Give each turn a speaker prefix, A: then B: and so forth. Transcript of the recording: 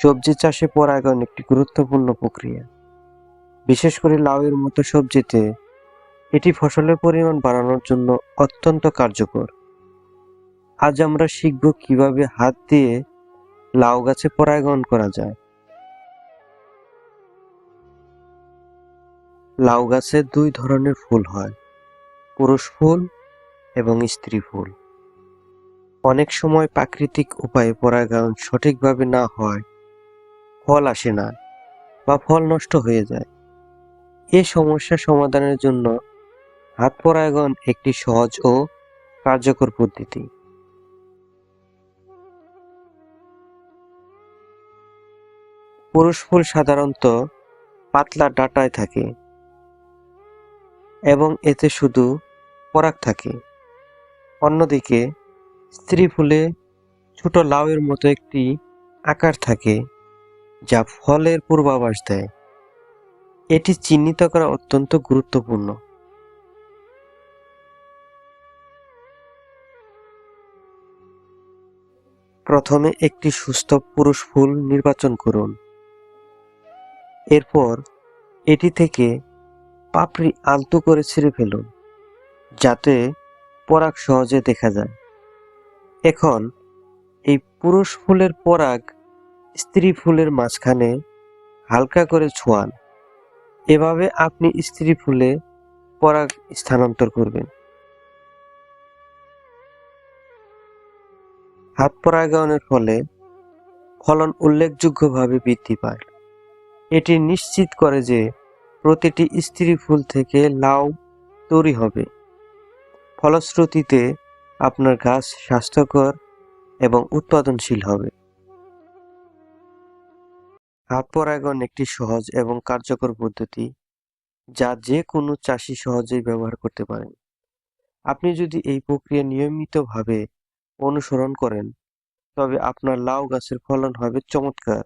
A: সবজি চাষে পরাগায়ন একটি গুরুত্বপূর্ণ প্রক্রিয়া। বিশেষ করে লাউয়ের মতো সবজিতে এটি ফসলের পরিমাণ বাড়ানোর জন্য অত্যন্ত কার্যকর। আজ আমরা শিখব কীভাবে হাত দিয়ে লাউ গাছে পরাগায়ন করা যায়। লাউ গাছে দুই ধরনের ফুল হয়, পুরুষ ফুল এবং স্ত্রী ফুল। অনেক সময় প্রাকৃতিক উপায়ে পরাগায়ন সঠিকভাবে না হয় ফল আসে না বা ফল নষ্ট হয়ে যায়। এ সমস্যা সমাধানের জন্য হাত পরাগায়ন একটি সহজ ও কার্যকর পদ্ধতি। পুরুষ ফুল সাধারণত পাতলা ডাঁটায় থাকে এবং এতে শুধু পরাগ থাকে। অন্যদিকে স্ত্রী ফুলে ছোট লাউয়ের মতো একটি আকার থাকে। যা ফলের পূর্বাভাস দেয়। এটি চিহ্নিত করা অত্যন্ত গুরুত্বপূর্ণ। প্রথমে একটি সুস্থ পুরুষ ফুল নির্বাচন করুন। এরপর এটি থেকে পাপড়ি আলতো করে ছিঁড়ে ফেলুন, যাতে পরাগ সহজে দেখা যায়। এখন এই পুরুষ ফুলের পরাগ স্ত্রী ফুলের মাঝখানে হালকা করে ছোঁয়ান। এভাবে আপনি স্ত্রী ফুলে পরাগ স্থানান্তর করবেন। হাত পরাগায়নের ফলে ফলন উল্লেখযোগ্যভাবে বৃদ্ধি পায়। এটি নিশ্চিত করে যে প্রতিটি স্ত্রী ফুল থেকে লাউ তৈরি হবে। ফলশ্রুতিতে আপনার গাছ স্বাস্থ্যকর এবং উৎপাদনশীল হবে। হাত পরাগায়ন একটি সহজ এবং কার্যকর পদ্ধতি যা যে কোনো চাষি সহজেই ব্যবহার করতে পারেন। আপনি যদি এই প্রক্রিয়া নিয়মিতভাবে অনুসরণ করেন, তবে আপনার লাউ গাছের ফলন হবে চমৎকার।